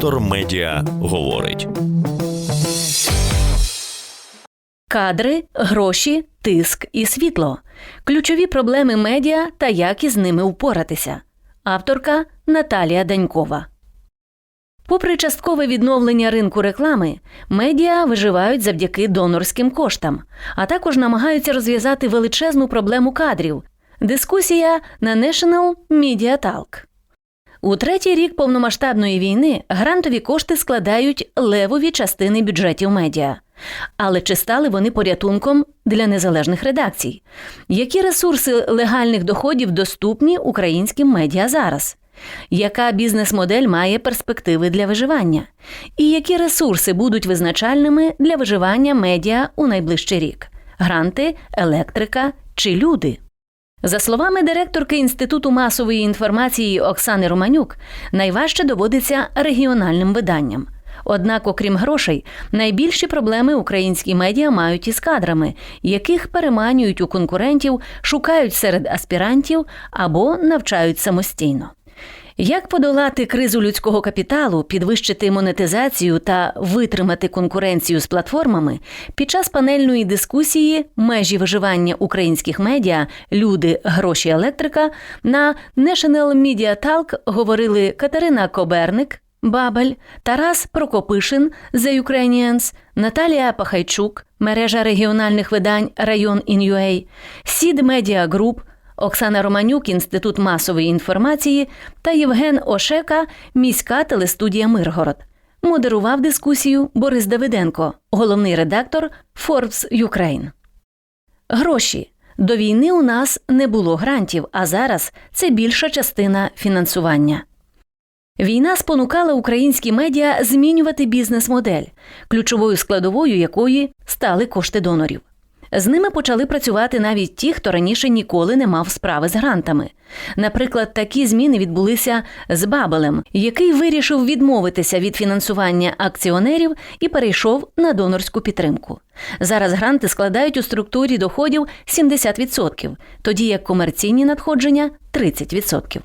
Вектор Медіа говорить. Кадри, гроші, тиск і світло ключові проблеми медіа та як із ними впоратися. Авторка Наталія Данькова. Попри часткове відновлення ринку реклами, медіа виживають завдяки донорським коштам, а також намагаються розв'язати величезну проблему кадрів. Дискусія на National Media Talk. У третій рік повномасштабної війни грантові кошти складають левові частини бюджетів медіа. Але чи стали вони порятунком для незалежних редакцій? Які ресурси легальних доходів доступні українським медіа зараз? Яка бізнес-модель має перспективи для виживання? І які ресурси будуть визначальними для виживання медіа у найближчий рік? Гранти, електрика чи люди? За словами директорки Інституту масової інформації Оксани Романюк, найважче доводиться регіональним виданням. Однак, окрім грошей, найбільші проблеми українські медіа мають із кадрами, яких переманюють у конкурентів, шукають серед аспірантів або навчають самостійно. Як подолати кризу людського капіталу, підвищити монетизацію та витримати конкуренцію з платформами? Під час панельної дискусії межі виживання українських медіа, люди, гроші, електрика на National Media Talk говорили Катерина Коберник, Бабель, Тарас Прокопишин The Ukrainians, Наталія Пахайчук, мережа регіональних видань Район Ін'юей, Сід Медіа Груп, Оксана Романюк, Інститут масової інформації та Євген Ошека, міська телестудія Миргород. Модерував дискусію Борис Давиденко, головний редактор Forbes Ukraine. Гроші. До війни у нас не було грантів, а зараз це більша частина фінансування. Війна спонукала українські медіа змінювати бізнес-модель, ключовою складовою якої стали кошти донорів. З ними почали працювати навіть ті, хто раніше ніколи не мав справи з грантами. Наприклад, такі зміни відбулися з Бабелем, який вирішив відмовитися від фінансування акціонерів і перейшов на донорську підтримку. Зараз гранти складають у структурі доходів 70%, тоді як комерційні надходження 30%.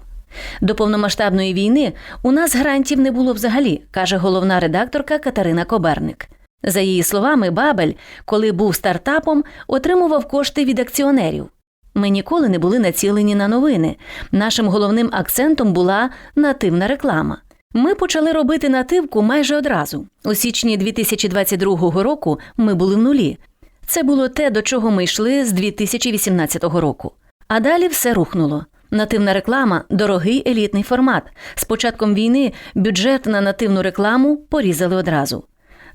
До повномасштабної війни у нас грантів не було взагалі, каже головна редакторка Катерина Коберник. За її словами, Бабель, коли був стартапом, отримував кошти від акціонерів. Ми ніколи не були націлені на новини. Нашим головним акцентом була нативна реклама. Ми почали робити нативку майже одразу. У січні 2022 року ми були в нулі. Це було те, до чого ми йшли з 2018 року. А далі все рухнуло. Нативна реклама дорогий елітний формат. З початком війни бюджет на нативну рекламу порізали одразу.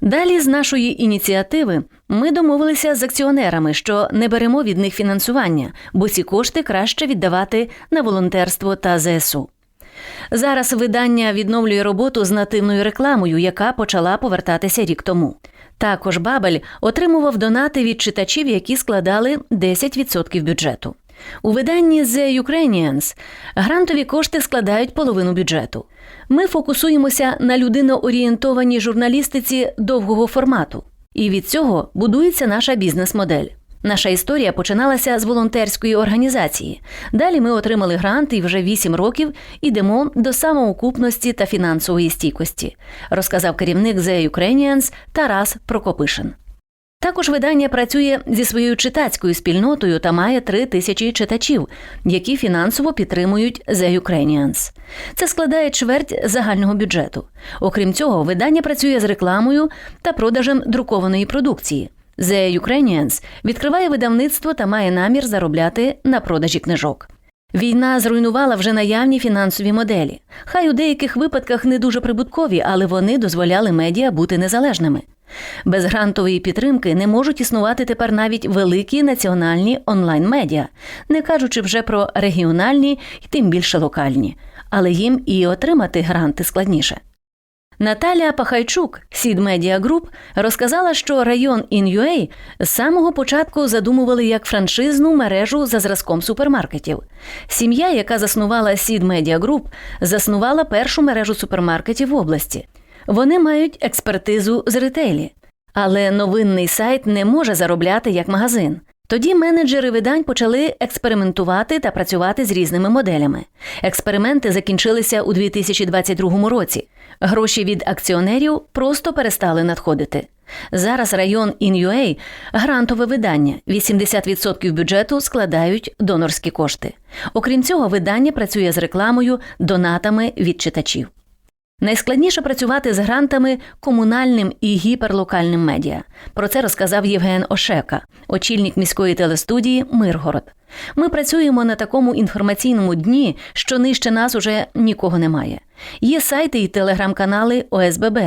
Далі з нашої ініціативи ми домовилися з акціонерами, що не беремо від них фінансування, бо ці кошти краще віддавати на волонтерство та ЗСУ. Зараз видання відновлює роботу з нативною рекламою, яка почала повертатися рік тому. Також Бабель отримував донати від читачів, які складали 10% бюджету. У виданні The Ukrainians грантові кошти складають половину бюджету. Ми фокусуємося на людиноорієнтованій журналістиці довгого формату, і від цього будується наша бізнес-модель. Наша історія починалася з волонтерської організації. Далі ми отримали грант і вже 8 років ідемо до самоокупності та фінансової стійкості, розказав керівник The Ukrainians Тарас Прокопишин. Також видання працює зі своєю читацькою спільнотою та має три тисячі читачів, які фінансово підтримують The Ukrainians. Це складає чверть загального бюджету. Окрім цього, видання працює з рекламою та продажем друкованої продукції. The Ukrainians відкриває видавництво та має намір заробляти на продажі книжок. Війна зруйнувала вже наявні фінансові моделі. Хай у деяких випадках не дуже прибуткові, але вони дозволяли медіа бути незалежними. Без грантової підтримки не можуть існувати тепер навіть великі національні онлайн-медіа, не кажучи вже про регіональні і тим більше локальні, але їм і отримати гранти складніше. Наталія Пахайчук, Сід Медіа Груп, розказала, що район InUA з самого початку задумували як франшизну мережу за зразком супермаркетів. Сім'я, яка заснувала Сід Медіа Груп, заснувала першу мережу супермаркетів в області. Вони мають експертизу з ретейлі, але новинний сайт не може заробляти як магазин. Тоді менеджери видань почали експериментувати та працювати з різними моделями. Експерименти закінчилися у 2022 році. Гроші від акціонерів просто перестали надходити. Зараз район InUA – грантове видання. 80% бюджету складають донорські кошти. Окрім цього, видання працює з рекламою, донатами від читачів. Найскладніше працювати з грантами комунальним і гіперлокальним медіа. Про це розказав Євген Ошека, очільник міської телестудії Миргород. Ми працюємо на такому інформаційному дні, що нижче нас уже нікого немає. Є сайти і телеграм-канали ОСББ.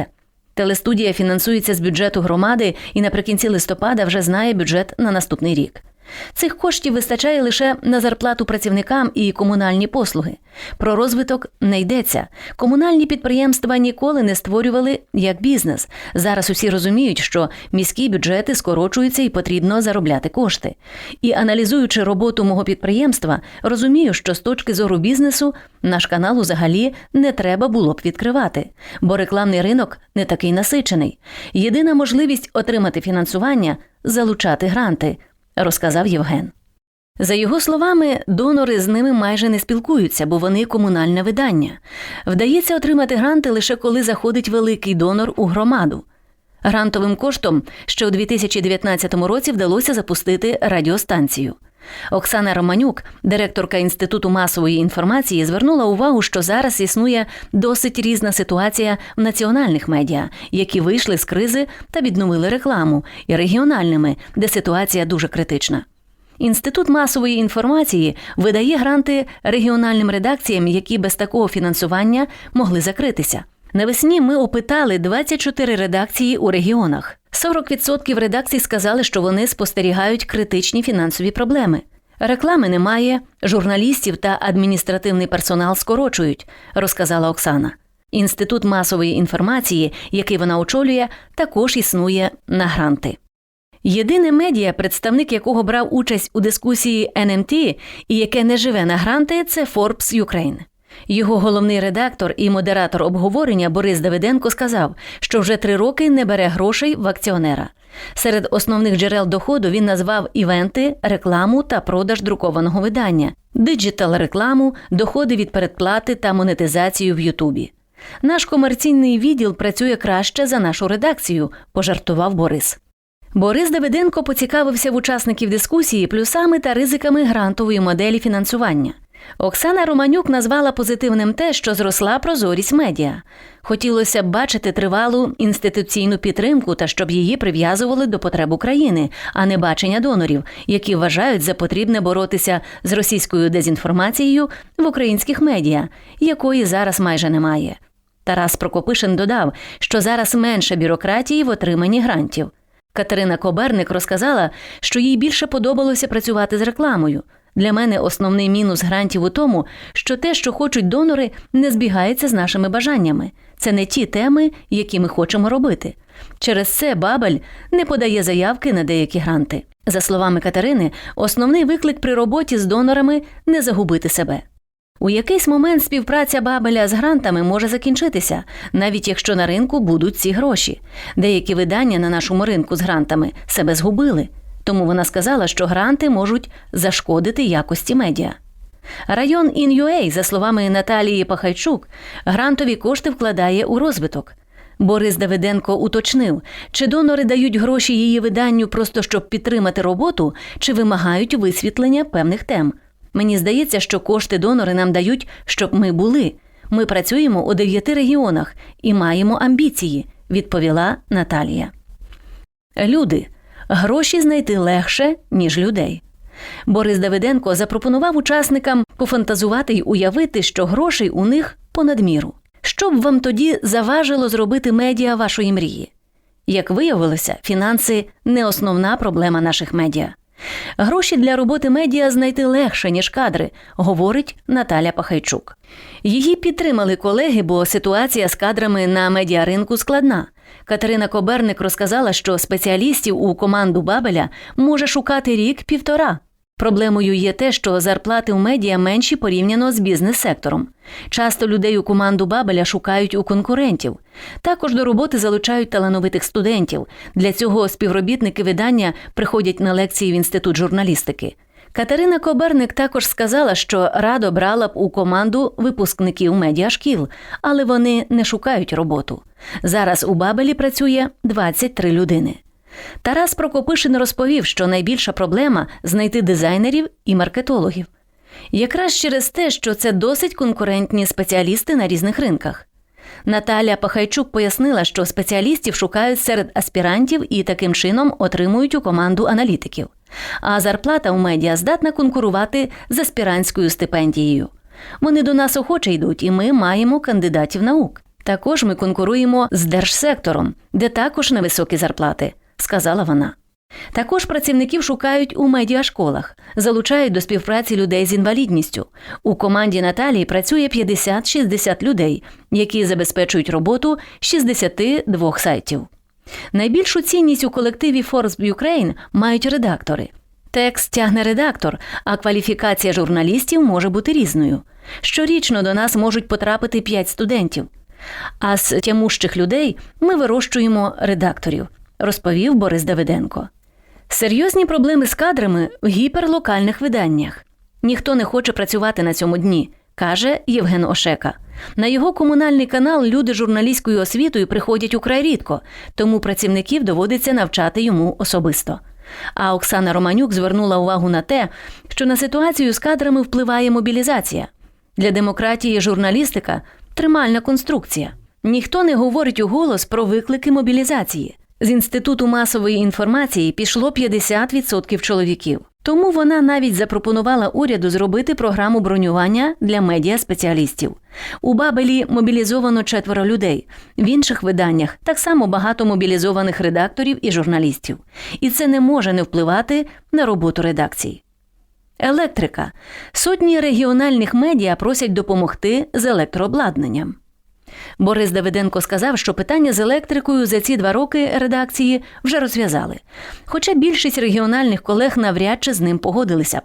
Телестудія фінансується з бюджету громади і наприкінці листопада вже знає бюджет на наступний рік. Цих коштів вистачає лише на зарплату працівникам і комунальні послуги. Про розвиток не йдеться. Комунальні підприємства ніколи не створювали як бізнес. Зараз усі розуміють, що міські бюджети скорочуються і потрібно заробляти кошти. І аналізуючи роботу мого підприємства, розумію, що з точки зору бізнесу наш канал взагалі не треба було б відкривати, бо рекламний ринок не такий насичений. Єдина можливість отримати фінансування залучати гранти розказав Євген. За його словами, донори з ними майже не спілкуються, бо вони комунальне видання. Вдається отримати гранти лише коли заходить великий донор у громаду. Грантовим коштом ще у 2019 році вдалося запустити радіостанцію. Оксана Романюк, директорка Інституту масової інформації, звернула увагу, що зараз існує досить різна ситуація в національних медіа, які вийшли з кризи та відновили рекламу, і регіональними, де ситуація дуже критична. Інститут масової інформації видає гранти регіональним редакціям, які без такого фінансування могли закритися. Навесні ми опитали 24 редакції у регіонах. 40% редакцій сказали, що вони спостерігають критичні фінансові проблеми. Реклами немає, журналістів та адміністративний персонал скорочують, розказала Оксана. Інститут масової інформації, який вона очолює, також існує на гранти. Єдине медіа, представник якого брав участь у дискусії НМТ і яке не живе на гранти, це Forbes Ukraine. Його головний редактор і модератор обговорення Борис Давиденко сказав, що вже три роки не бере грошей в акціонера. Серед основних джерел доходу він назвав івенти, рекламу та продаж друкованого видання, диджитал рекламу, доходи від передплати та монетизацію в Ютубі. Наш комерційний відділ працює краще за нашу редакцію, пожартував Борис. Борис Давиденко поцікавився в учасників дискусії плюсами та ризиками грантової моделі фінансування. Оксана Романюк назвала позитивним те, що зросла прозорість медіа. Хотілося б бачити тривалу інституційну підтримку та щоб її прив'язували до потреб України, а не бачення донорів, які вважають за потрібне боротися з російською дезінформацією в українських медіа, якої зараз майже немає. Тарас Прокопишин додав, що зараз менше бюрократії в отриманні грантів. Катерина Коберник розказала, що їй більше подобалося працювати з рекламою. Для мене основний мінус грантів у тому, що те, що хочуть донори, не збігається з нашими бажаннями. Це не ті теми, які ми хочемо робити. Через це Бабель не подає заявки на деякі гранти. За словами Катерини, основний виклик при роботі з донорами не загубити себе. У якийсь момент співпраця Бабеля з грантами може закінчитися, навіть якщо на ринку будуть ці гроші. Деякі видання на нашому ринку з грантами себе згубили. Тому вона сказала, що гранти можуть зашкодити якості медіа. Район InUA, за словами Наталії Пахайчук, грантові кошти вкладає у розвиток. Борис Давиденко уточнив, чи донори дають гроші її виданню просто щоб підтримати роботу, чи вимагають висвітлення певних тем. Мені здається, що кошти донори нам дають, щоб ми були. Ми працюємо у дев'яти регіонах і маємо амбіції, відповіла Наталія. Люди гроші знайти легше, ніж людей. Борис Давиденко запропонував учасникам пофантазувати й уявити, що грошей у них понад міру. Що б вам тоді заважило зробити медіа вашої мрії? Як виявилося, фінанси не основна проблема наших медіа. Гроші для роботи медіа знайти легше, ніж кадри, говорить Наталя Пахайчук. Її підтримали колеги, бо ситуація з кадрами на медіаринку складна. Катерина Коберник розказала, що спеціалістів у команду Бабеля може шукати рік-півтора. Проблемою є те, що зарплати у медіа менші порівняно з бізнес-сектором. Часто людей у команду Бабеля шукають у конкурентів. Також до роботи залучають талановитих студентів. Для цього співробітники видання приходять на лекції в інститут журналістики. Катерина Коберник також сказала, що радо брала б у команду випускників медіашкіл, але вони не шукають роботу. Зараз у Бабелі працює 23 людини. Тарас Прокопишин розповів, що найбільша проблема знайти дизайнерів і маркетологів. Якраз через те, що це досить конкурентні спеціалісти на різних ринках. Наталя Пахайчук пояснила, що спеціалістів шукають серед аспірантів і таким чином отримують у команду аналітиків. А зарплата у медіа здатна конкурувати з аспірантською стипендією. Вони до нас охоче йдуть, і ми маємо кандидатів наук. Також ми конкуруємо з держсектором, де також невисокі зарплати, сказала вона. Також працівників шукають у медіашколах, залучають до співпраці людей з інвалідністю. У команді Наталії працює 50-60 людей, які забезпечують роботу 62 сайтів. Найбільшу цінність у колективі Forbes Ukraine мають редактори. Текст тягне редактор, а кваліфікація журналістів може бути різною. Щорічно до нас можуть потрапити 5 студентів. А з тямущих людей ми вирощуємо редакторів, розповів Борис Давиденко. Серйозні проблеми з кадрами в гіперлокальних виданнях. Ніхто не хоче працювати на цьому дні, каже Євген Ошека. На його комунальний канал люди журналістською освітою приходять украй рідко, тому працівників доводиться навчати йому особисто. А Оксана Романюк звернула увагу на те, що на ситуацію з кадрами впливає мобілізація. Для демократії журналістика тримальна конструкція. Ніхто не говорить у голос про виклики мобілізації. З інституту масової інформації пішло 50% чоловіків. Тому вона навіть запропонувала уряду зробити програму бронювання для медіаспеціалістів. У Бабелі мобілізовано четверо людей. В інших виданнях так само багато мобілізованих редакторів і журналістів. І це не може не впливати на роботу редакцій. Електрика. Сотні регіональних медіа просять допомогти з електрообладнанням. Борис Давиденко сказав, що питання з електрикою за ці два роки редакції вже розв'язали. Хоча більшість регіональних колег навряд чи з ним погодилися б.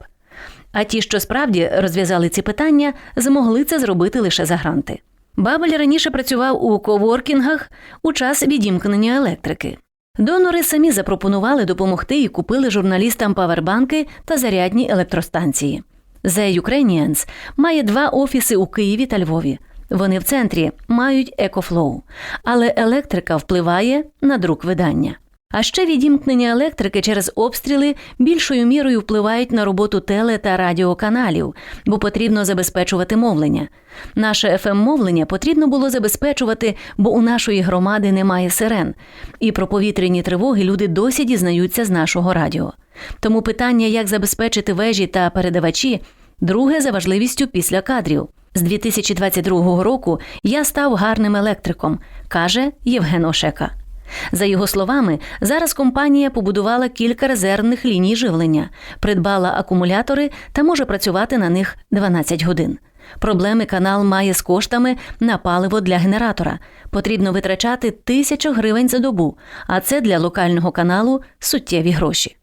А ті, що справді розв'язали ці питання, змогли це зробити лише за гранти. Бабель раніше працював у коворкінгах у час відімкнення електрики. Донори самі запропонували допомогти і купили журналістам павербанки та зарядні електростанції. The Ukrainians має два офіси у Києві та Львові. Вони в центрі мають екофлоу, але електрика впливає на друк видання. А ще відімкнення електрики через обстріли більшою мірою впливають на роботу теле та радіоканалів, бо потрібно забезпечувати мовлення. Наше fm мовлення потрібно було забезпечувати, бо у нашої громади немає сирен. І про повітряні тривоги люди досі дізнаються з нашого радіо. Тому питання, як забезпечити вежі та передавачі, друге за важливістю після кадрів. З 2022 року я став гарним електриком, каже Євген Ошека. За його словами, зараз компанія побудувала кілька резервних ліній живлення, придбала акумулятори та може працювати на них 12 годин. Проблеми канал має з коштами на паливо для генератора. Потрібно витрачати тисячу гривень за добу, а це для локального каналу суттєві гроші.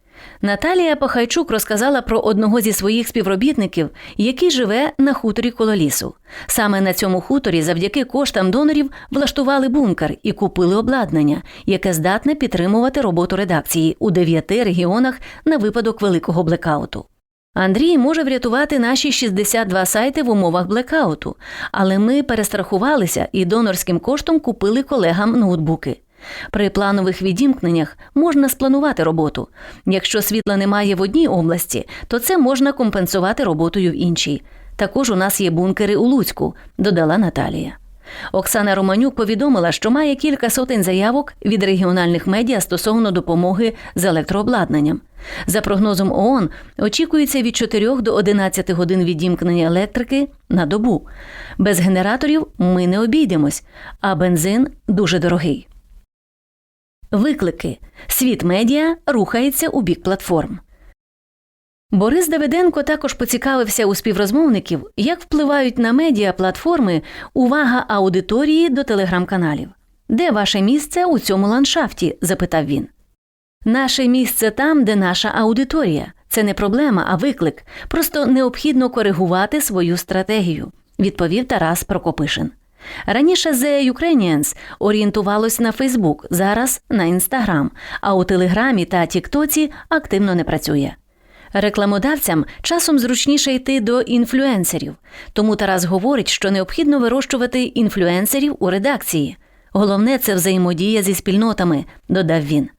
Наталія Пахайчук розказала про одного зі своїх співробітників, який живе на хуторі коло лісу. Саме на цьому хуторі, завдяки коштам донорів, влаштували бункер і купили обладнання, яке здатне підтримувати роботу редакції у дев'яти регіонах на випадок великого блекауту. Андрій може врятувати наші 62 сайти в умовах блекауту, але ми перестрахувалися і донорським коштом купили колегам ноутбуки. При планових відімкненнях можна спланувати роботу. Якщо світла немає в одній області, то це можна компенсувати роботою в іншій. Також у нас є бункери у Луцьку, додала Наталія. Оксана Романюк повідомила, що має кілька сотень заявок від регіональних медіа стосовно допомоги з електрообладнанням. За прогнозом ООН, очікується від 4 до 11 годин відімкнення електрики на добу. Без генераторів ми не обійдемось, а бензин дуже дорогий. Виклики. Світ медіа рухається у бік платформ. Борис Давиденко також поцікавився у співрозмовників, як впливають на медіа платформи увага аудиторії до телеграм-каналів. Де ваше місце у цьому ландшафті? запитав він. Наше місце там, де наша аудиторія. Це не проблема, а виклик. Просто необхідно коригувати свою стратегію, відповів Тарас Прокопишин. Раніше The Ukrainians орієнтувалось на Фейсбук, зараз на Інстаграм, а у Телеграмі та Тіктоці активно не працює. Рекламодавцям часом зручніше йти до інфлюенсерів, тому Тарас говорить, що необхідно вирощувати інфлюенсерів у редакції. Головне це взаємодія зі спільнотами, додав він.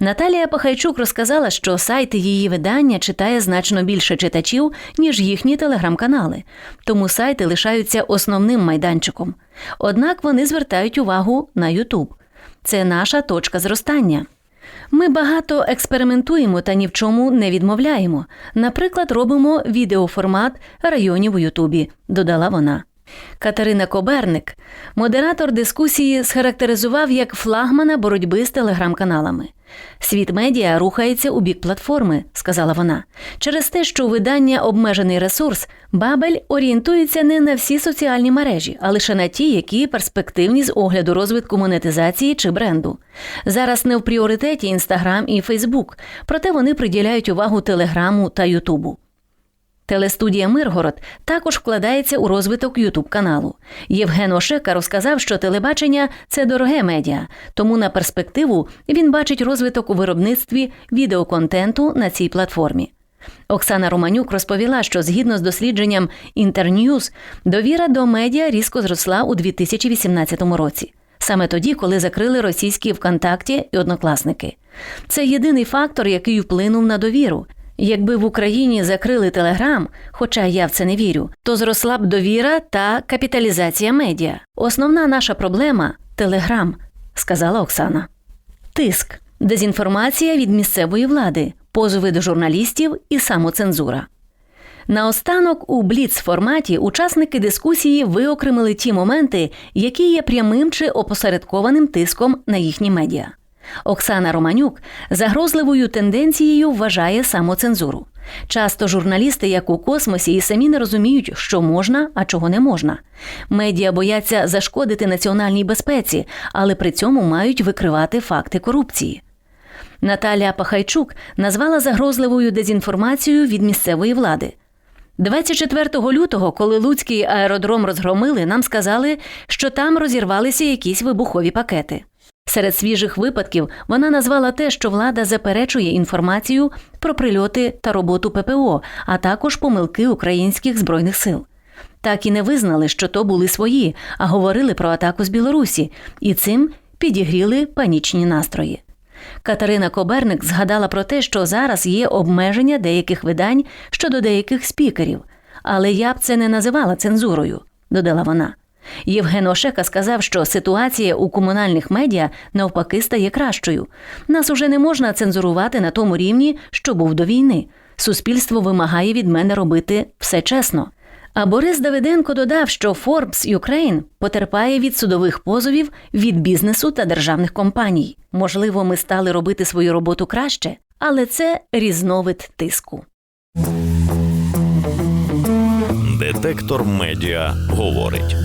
Наталія Пахайчук розказала, що сайти її видання читає значно більше читачів, ніж їхні телеграм-канали, тому сайти лишаються основним майданчиком. Однак вони звертають увагу на Ютуб. Це наша точка зростання. Ми багато експериментуємо та ні в чому не відмовляємо. Наприклад, робимо відеоформат районів у Ютубі, додала вона. Катерина Коберник, модератор дискусії, схарактеризував як флагмана боротьби з телеграм-каналами. Світ медіа рухається у бік платформи, сказала вона. Через те, що видання обмежений ресурс, Бабель орієнтується не на всі соціальні мережі, а лише на ті, які перспективні з огляду розвитку монетизації чи бренду. Зараз не в пріоритеті Інстаграм і Фейсбук, проте вони приділяють увагу Телеграму та Ютубу. Телестудія Миргород також вкладається у розвиток Ютуб каналу. Євген Ошека розказав, що телебачення це дороге медіа, тому на перспективу він бачить розвиток у виробництві відеоконтенту на цій платформі. Оксана Романюк розповіла, що згідно з дослідженням Інтерньюз, довіра до медіа різко зросла у 2018 році. Саме тоді, коли закрили російські ВКонтакті і однокласники. Це єдиний фактор, який вплинув на довіру. Якби в Україні закрили Телеграм, хоча я в це не вірю, то зросла б довіра та капіталізація медіа. Основна наша проблема Телеграм, сказала Оксана. Тиск, дезінформація від місцевої влади, позови до журналістів і самоцензура. Наостанок у бліц форматі учасники дискусії виокремили ті моменти, які є прямим чи опосередкованим тиском на їхні медіа. Оксана Романюк загрозливою тенденцією вважає самоцензуру. Часто журналісти, як у космосі, і самі не розуміють, що можна, а чого не можна. Медіа бояться зашкодити національній безпеці, але при цьому мають викривати факти корупції. Наталія Пахайчук назвала загрозливою дезінформацією від місцевої влади. 24 лютого, коли Луцький аеродром розгромили, нам сказали, що там розірвалися якісь вибухові пакети. Серед свіжих випадків вона назвала те, що влада заперечує інформацію про прильоти та роботу ППО, а також помилки українських збройних сил. Так і не визнали, що то були свої, а говорили про атаку з Білорусі, і цим підігріли панічні настрої. Катерина Коберник згадала про те, що зараз є обмеження деяких видань щодо деяких спікерів, але я б це не називала цензурою, додала вона. Євген Ошека сказав, що ситуація у комунальних медіа навпаки стає кращою. Нас уже не можна цензурувати на тому рівні, що був до війни. Суспільство вимагає від мене робити все чесно. А Борис Давиденко додав, що Forbes Ukraine потерпає від судових позовів від бізнесу та державних компаній. Можливо, ми стали робити свою роботу краще, але це різновид тиску. Детектор медіа говорить.